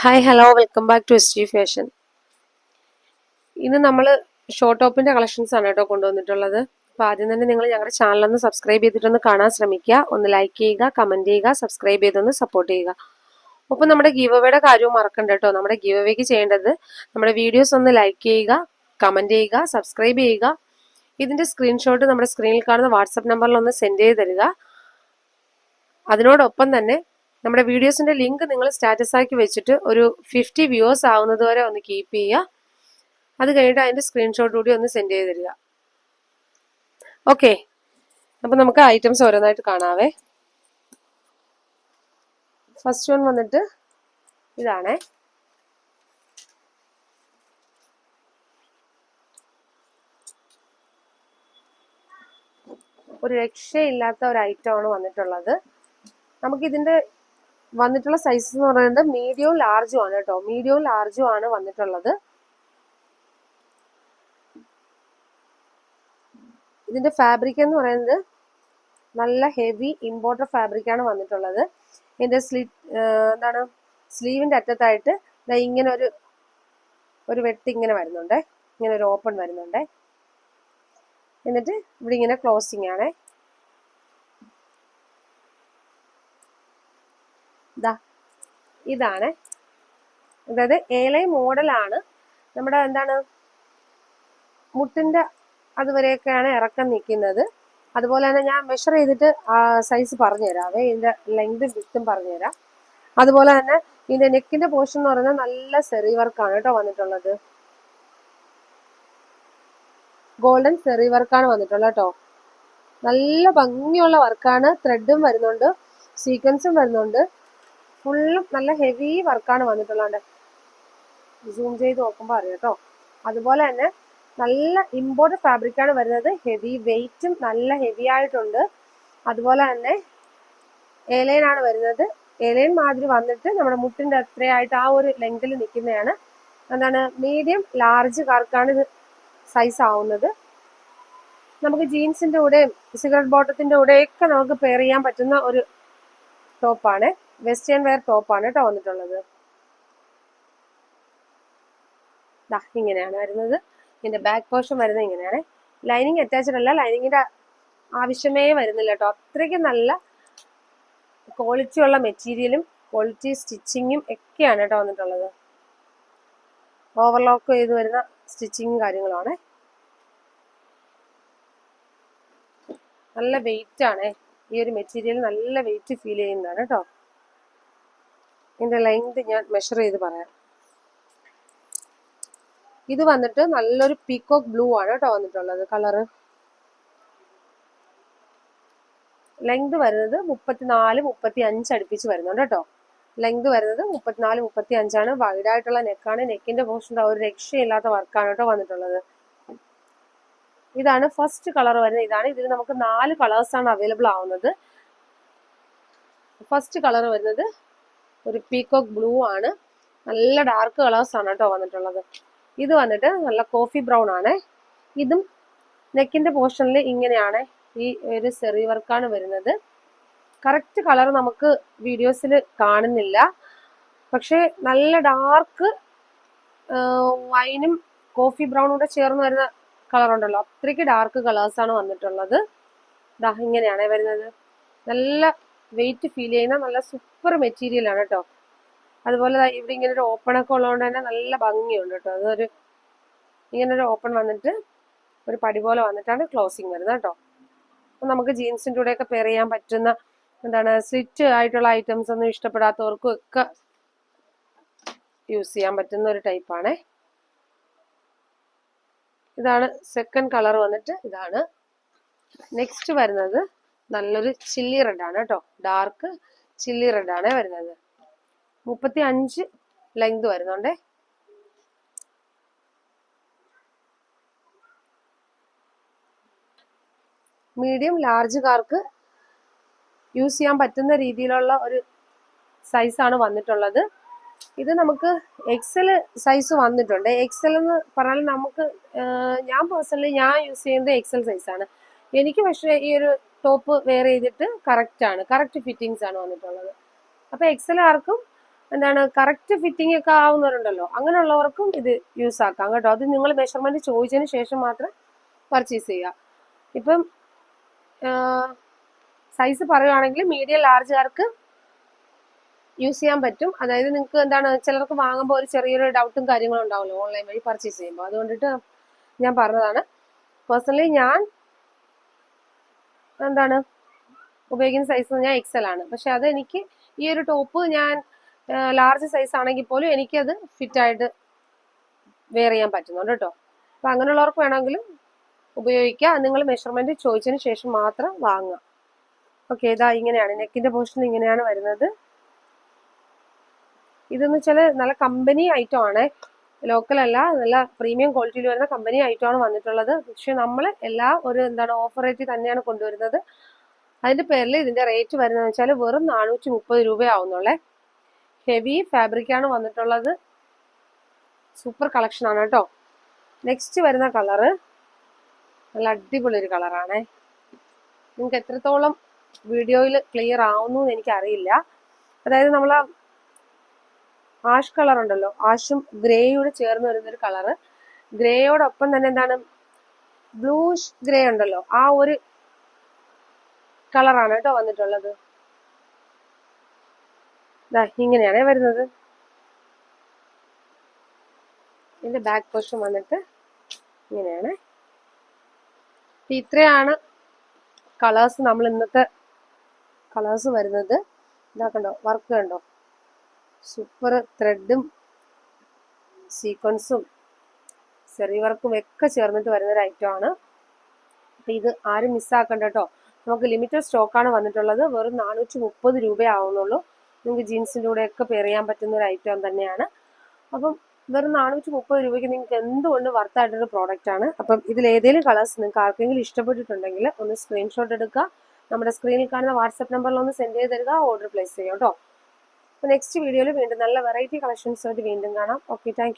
Hi hello welcome back to S G fashion ഇന്ന് നമ്മൾ short ടോപ്പിന്റെ കളക്ഷൻസ് ആണ് കേട്ടോ കൊണ്ടുവന്നിട്ടുള്ളത്. അപ്പോൾ ആദ്യം തന്നെ നിങ്ങൾ ഞങ്ങളുടെ ചാനലൊന്ന് സബ്സ്ക്രൈബ് ചെയ്തിട്ടൊന്ന് കാണാൻ ശ്രമിക്കുക. ഒന്ന് ലൈക്ക് ചെയ്യുക കമന്റ് ചെയ്യുക സബ്സ്ക്രൈബ് ചെയ്തൊന്ന് സപ്പോർട്ട് ചെയ്യുക. ഒപ്പം നമ്മുടെ ഗീവ് അവയുടെ കാര്യവും മറക്കണ്ട കേട്ടോ. നമ്മുടെ ഗീവ് അവേക്ക് ചെയ്യേണ്ടത് നമ്മുടെ വീഡിയോസ് ഒന്ന് ലൈക്ക് ചെയ്യുക കമന്റ് ചെയ്യുക സബ്സ്ക്രൈബ് ചെയ്യുക. ഇതിന്റെ സ്ക്രീൻഷോട്ട് നമ്മുടെ സ്ക്രീനിൽ കാണുന്ന വാട്സപ്പ് നമ്പറിൽ ഒന്ന് സെൻഡ് ചെയ്ത് തരിക. അതിനോടൊപ്പം തന്നെ നമ്മുടെ വീഡിയോസിന്റെ ലിങ്ക് നിങ്ങൾ സ്റ്റാറ്റസ് ആക്കി വെച്ചിട്ട് ഒരു ഫിഫ്റ്റി വ്യൂവേഴ്സ് ആവുന്നത് വരെ ഒന്ന് കീപ്പ് ചെയ്യുക. അത് കഴിഞ്ഞിട്ട് അതിന്റെ സ്ക്രീൻഷോട്ട് കൂടി ഒന്ന് സെൻഡ് ചെയ്ത് തരിക. ഓക്കെ അപ്പൊ നമുക്ക് ഐറ്റംസ് ഓരോന്നായിട്ട് കാണാവേ. ഫസ്റ്റ് വൺ വന്നിട്ട് ഇതാണേ. ഒരു രക്ഷയില്ലാത്ത ഒരു ഐറ്റമാണ് വന്നിട്ടുള്ളത്. നമുക്കിതിന്റെ വന്നിട്ടുള്ള സൈസസ് എന്ന് പറയുന്നത് മീഡിയവും ലാർജും ആണ് കേട്ടോ. മീഡിയവും ലാർജും ആണ് വന്നിട്ടുള്ളത്. ഇതിന്റെ ഫാബ്രിക് എന്ന് പറയുന്നത് നല്ല ഹെവി ഇമ്പോർട്ടഡ് ഫാബ്രിക് ആണ് വന്നിട്ടുള്ളത്. ഇതിന്റെ സ്ലീ എന്താണ് സ്ലീവിന്റെ അറ്റത്തായിട്ട് ഇങ്ങനെ ഒരു ഒരു വെട്ടി ഇങ്ങനെ വരുന്നുണ്ട്. ഇങ്ങനെ ഒരു ഓപ്പൺ വരുന്നുണ്ട്. എന്നിട്ട് ഇവിടെ ഇങ്ങനെ ക്ലോസിങ് ആണേ ഇതാ ഇതാണ്. അതായത് ഏലൈ മോഡലാണ് നമ്മുടെ എന്താണ്? മുട്ടിന്റെ അതുവരെയൊക്കെയാണ് ഇറക്കം നിൽക്കുന്നത്. അതുപോലെ തന്നെ ഞാൻ മെഷർ ചെയ്തിട്ട് സൈസ് പറഞ്ഞുതരാവേ ഇതിന്റെ ലെങ്ത് വിത്തും പറഞ്ഞുതരാം. അതുപോലെ തന്നെ ഇതിന്റെ നെക്കിന്റെ പോർഷൻ എന്ന് പറയുന്നത് നല്ല സെറി വർക്കാണ് കേട്ടോ വന്നിട്ടുള്ളത്. ഗോൾഡൻ സെറി വർക്കാണ് വന്നിട്ടുള്ളത് കേട്ടോ. നല്ല ഭംഗിയുള്ള വർക്കാണ് ത്രെഡും വരുന്നുണ്ട്. സീക്വൻസും വരുന്നുണ്ട്. ഫുള്ളും നല്ല ഹെവി വർക്കാണ് വന്നിട്ടുള്ളത് സൂം ചെയ്ത് നോക്കുമ്പോൾ അറിയാം കേട്ടോ അതുപോലെ തന്നെ നല്ല ഇമ്പോർട്ടഡ് ഫാബ്രിക്കാണ് വരുന്നത്. ഹെവി വെയിറ്റും നല്ല ഹെവി ആയിട്ടുണ്ട്. അതുപോലെ തന്നെ ഏലൈൻ ആണ് വരുന്നത്. ഏലൈൻ മാതിരി വന്നിട്ട് നമ്മുടെ മുട്ടിന്റെ അത്രയായിട്ട് ആ ഒരു ലെങ്തിൽ നിൽക്കുന്നതാണ് എന്താണ്? മീഡിയം ലാർജ് കാർക്കാണ് ഇത് സൈസ് ആവുന്നത്. നമുക്ക് ജീൻസിന്റെ കൂടെയും സിഗരറ്റ് ബോട്ടത്തിന്റെ കൂടെയൊക്കെ നമുക്ക് പെയർ ചെയ്യാൻ പറ്റുന്ന ഒരു ടോപ്പാണ് വെസ്റ്റേൺ വെയർ ടോപ്പാണ് കേട്ടോ വന്നിട്ടുള്ളത്. ഇങ്ങനെയാണ് വരുന്നത്. ഇതിന്റെ ബാക്ക് പോർഷൻ വരുന്നത് ഇങ്ങനെയാണ്. ലൈനിങ് അറ്റാച്ച്ഡ് അല്ല ലൈനിങ്ങിന്റെ ആവശ്യമേ വരുന്നില്ല കേട്ടോ. അത്രയ്ക്ക് നല്ല ക്വാളിറ്റി ഉള്ള മെറ്റീരിയലും ക്വാളിറ്റി സ്റ്റിച്ചിങ്ങും ഒക്കെയാണ് കേട്ടോ വന്നിട്ടുള്ളത്. ഓവർലോക്ക് ചെയ്ത് വരുന്ന സ്റ്റിച്ചിങ്ങും കാര്യങ്ങളുമാണ്. നല്ല വെയിറ്റ് ആണ്. ഈ ഒരു മെറ്റീരിയൽ നല്ല വെയിറ്റ് ഫീൽ ചെയ്യുന്നതാണ് കേട്ടോ. ഇതിന്റെ ലെങ്ത് ഞാൻ മെഷർ ചെയ്ത് പറയാം. ഇത് വന്നിട്ട് നല്ലൊരു പീക്കോക്ക് ബ്ലൂ ആണ് കേട്ടോ വന്നിട്ടുള്ളത് കളറ് ലെങ്ത് വരുന്നത് മുപ്പത്തിനാല് മുപ്പത്തി അഞ്ച് അടുപ്പിച്ച് വരുന്നുണ്ട് കേട്ടോ. ലെങ്ത് വരുന്നത് മുപ്പത്തിനാല് മുപ്പത്തി അഞ്ചാണ് വൈഡ് ആയിട്ടുള്ള നെക്കാണ് നെക്കിന്റെ പോർഷൻ ഒരു രക്ഷയില്ലാത്ത വർക്കാണ് കേട്ടോ വന്നിട്ടുള്ളത്. ഇതാണ് ഫസ്റ്റ് കളർ വരുന്നത്. ഇതാണ് ഇതിൽ നമുക്ക് നാല് കളേഴ്സ് ആണ് അവൈലബിൾ ആവുന്നത്. ഫസ്റ്റ് കളർ വരുന്നത് ഒരു പീകോക്ക് ബ്ലൂ ആണ്. നല്ല ഡാർക്ക് കളേഴ്സ് ആണ് കേട്ടോ വന്നിട്ടുള്ളത്. ഇത് വന്നിട്ട് നല്ല കോഫി ബ്രൗൺ ആണ്. ഇതും നെക്കിന്റെ പോർഷനിൽ ഇങ്ങനെയാണ്. ഈ ഒരു സെറി വർക്കാണ് വരുന്നത്. കറക്റ്റ് കളർ നമുക്ക് വീഡിയോസിൽ കാണുന്നില്ല. പക്ഷേ നല്ല ഡാർക്ക് വൈനും കോഫി ബ്രൗണും കൂടെ ചേർന്ന് വരുന്ന കളർ ഉണ്ടല്ലോ. അത്രയ്ക്ക് ഡാർക്ക് കളേഴ്സ് ആണ് വന്നിട്ടുള്ളത്. ഇങ്ങനെയാണ് വരുന്നത്. നല്ല വെയിറ്റ് ഫീൽ ചെയ്യുന്ന നല്ല സൂപ്പർ മെറ്റീരിയൽ ആണ് കേട്ടോ. അതുപോലെ ഇവിടെ ഇങ്ങനെ ഒരു ഓപ്പൺ ഒക്കെ ഉള്ളതുകൊണ്ട് തന്നെ നല്ല ഭംഗിയുണ്ട് കേട്ടോ. അതൊരു ഇങ്ങനെ ഒരു ഓപ്പൺ വന്നിട്ട് ഒരു പടി പോലെ വന്നിട്ടാണ് ക്ലോസിങ് വരുന്നത് കേട്ടോ. അപ്പം നമുക്ക് ജീൻസിന്റെ കൂടെയൊക്കെ പെയർ ചെയ്യാൻ പറ്റുന്ന എന്താണ് സ്ലിറ്റ് ആയിട്ടുള്ള ഐറ്റംസ് ഒന്നും ഇഷ്ടപ്പെടാത്തവർക്കും ഒക്കെ യൂസ് ചെയ്യാൻ പറ്റുന്ന ഒരു ടൈപ്പാണേ ഇതാണ് സെക്കൻഡ് കളർ വന്നിട്ട് ഇതാണ്. നെക്സ്റ്റ് വരുന്നത് നല്ലൊരു ചില്ലി റെഡ് ആണ് കേട്ടോ. ഡാർക്ക് ചില്ലി റെഡ് ആണ് വരുന്നത്. മുപ്പത്തി അഞ്ച് ലെങ്ത് വരുന്നുണ്ടേ. മീഡിയം ലാർജ് കാർക്ക് യൂസ് ചെയ്യാൻ പറ്റുന്ന രീതിയിലുള്ള ഒരു സൈസാണ് വന്നിട്ടുള്ളത്. ഇത് നമുക്ക് എക്സൽ സൈസ് വന്നിട്ടുണ്ട്. എക്സൽ എന്ന് പറഞ്ഞാൽ നമുക്ക് ഞാൻ പേഴ്സണലി ഞാൻ യൂസ് ചെയ്യുന്നത് എക്സൽ സൈസാണ് എനിക്ക് പക്ഷേ ഈ ഒരു ടോപ്പ് വെയർ ചെയ്തിട്ട് കറക്റ്റ് ആണ്. കറക്റ്റ് ഫിറ്റിങ്സ് ആണ് വന്നിട്ടുള്ളത്. അപ്പൊ എക്സൽ ആർക്കും എന്താണ് കറക്റ്റ് ഫിറ്റിംഗ് ഒക്കെ ആവുന്നവരുണ്ടല്ലോ അങ്ങനെയുള്ളവർക്കും ഇത് യൂസ് ആക്കാം കേട്ടോ. അത് നിങ്ങൾ മെഷർമെന്റ് ചോദിച്ചതിന് ശേഷം മാത്രം പർച്ചേസ് ചെയ്യുക ഇപ്പം സൈസ് പറയുവാണെങ്കിൽ മീഡിയം ലാർജുകാർക്ക് യൂസ് ചെയ്യാൻ പറ്റും. അതായത് നിങ്ങൾക്ക് എന്താണ് ചിലർക്ക് വാങ്ങുമ്പോൾ ഒരു ചെറിയൊരു ഡൗട്ടും കാര്യങ്ങളും ഉണ്ടാവുമല്ലോ ഓൺലൈൻ വഴി പർച്ചേസ് ചെയ്യുമ്പോൾ അതുകൊണ്ടിട്ട് ഞാൻ പറഞ്ഞതാണ്. പേഴ്സണലി ഞാൻ എന്താണ്? ഉപയോഗിക്കുന്ന സൈസ് ഞാൻ എക്സൽ ആണ്. പക്ഷെ അത് എനിക്ക് ഈ ഒരു ടോപ്പ് ഞാൻ ലാർജ് സൈസ് ആണെങ്കിൽ പോലും എനിക്കത് ഫിറ്റായിട്ട് വെയർ ചെയ്യാൻ പറ്റുന്നുണ്ട് കേട്ടോ. അപ്പം അങ്ങനെയുള്ളവർക്ക് വേണമെങ്കിലും ഉപയോഗിക്കുക നിങ്ങൾ മെഷർമെന്റ് ചോദിച്ചതിന് ശേഷം മാത്രം വാങ്ങുക. ഓക്കെ ഇതാ ഇങ്ങനെയാണ്. നെക്കിന്റെ പോർഷൻ ഇങ്ങനെയാണ് വരുന്നത്. ഇതെന്ന് വെച്ചാൽ നല്ല കമ്പനി ഐറ്റം ആണ്. ലോക്കൽ അല്ല നല്ല പ്രീമിയം ക്വാളിറ്റിയിൽ വരുന്ന കമ്പനി ആയിട്ടാണ് വന്നിട്ടുള്ളത്. പക്ഷെ നമ്മൾ എല്ലാ ഒരു എന്താണ് ഓഫർ റേറ്റ് തന്നെയാണ് കൊണ്ടുവരുന്നത്. അതിന്റെ പേരിൽ ഇതിന്റെ റേറ്റ് വരുന്നത് വെച്ചാൽ വെറും നാനൂറ്റി മുപ്പത് രൂപയാവുന്നുള്ളേ ഹെവി ഫാബ്രിക്കാണ് വന്നിട്ടുള്ളത്. സൂപ്പർ കളക്ഷനാണ് കേട്ടോ. നെക്സ്റ്റ് വരുന്ന കളറ് നല്ല അടിപൊളി ഒരു കളറാണേ നിങ്ങൾക്ക് എത്രത്തോളം വീഡിയോയിൽ ക്ലിയർ ആവുന്നു എന്ന് എനിക്കറിയില്ല. അതായത് നമ്മൾ ആഷ് കളർ ഉണ്ടല്ലോ. ആഷും ഗ്രേയോട് ചേർന്ന് വരുന്ന ഒരു കളറ്. ഗ്രേയോടൊപ്പം തന്നെ എന്താണ്? ബ്ലൂഷ് ഗ്രേ ഉണ്ടല്ലോ. ആ ഒരു കളറാണ് കേട്ടോ വന്നിട്ടുള്ളത്. ഇങ്ങനെയാണേ വരുന്നത്. ഇതിന്റെ ബാക്ക് പോർഷൻ വന്നിട്ട് ഇങ്ങനെയാണ്. ഇത്രയാണ് കളേഴ്സ് നമ്മൾ ഇന്നത്തെ കളേഴ്സ് വരുന്നത്. ഇതാക്കണ്ടോ വർക്ക് കണ്ടോ? സൂപ്പർ ത്രെഡും സീക്വൻസും സെറി വർക്കും ഒക്കെ ചേർന്നിട്ട് വരുന്ന ഒരു ഐറ്റം ആണ്. അപ്പൊ ഇത് ആരും മിസ്സാക്കണ്ട കേട്ടോ നമുക്ക് ലിമിറ്റഡ് സ്റ്റോക്കാണ് വന്നിട്ടുള്ളത്. വെറും നാനൂറ്റി മുപ്പത് രൂപയാവുന്നുള്ളൂ നിങ്ങൾക്ക് ജീൻസിന്റെ കൂടെ ഒക്കെ പെയർ ചെയ്യാൻ പറ്റുന്ന ഒരു ഐറ്റം തന്നെയാണ്. അപ്പം വെറും നാനൂറ്റി മുപ്പത് രൂപയ്ക്ക് നിങ്ങൾക്ക് എന്തുകൊണ്ട് വർത്തായിട്ടൊരു പ്രോഡക്റ്റ് ആണ്? അപ്പം ഇതിൽ ഏതെങ്കിലും കളേഴ്സ് നിങ്ങൾക്ക് ആർക്കെങ്കിലും ഇഷ്ടപ്പെട്ടിട്ടുണ്ടെങ്കിൽ ഒന്ന് സ്ക്രീൻഷോട്ട് എടുക്കുക. നമ്മുടെ സ്ക്രീനിൽ കാണുന്ന വാട്സപ്പ് നമ്പറിൽ ഒന്ന് സെൻഡ് ചെയ്ത് തരിക. ഓർഡർ പ്ലേസ് ചെയ്യാം കേട്ടോ അപ്പോൾ നെക്സ്റ്റ് വീഡിയോയിൽ വീണ്ടും നല്ല വെറൈറ്റി കളക്ഷൻസ് ആയിട്ട് വീണ്ടും കാണാം. Okay thank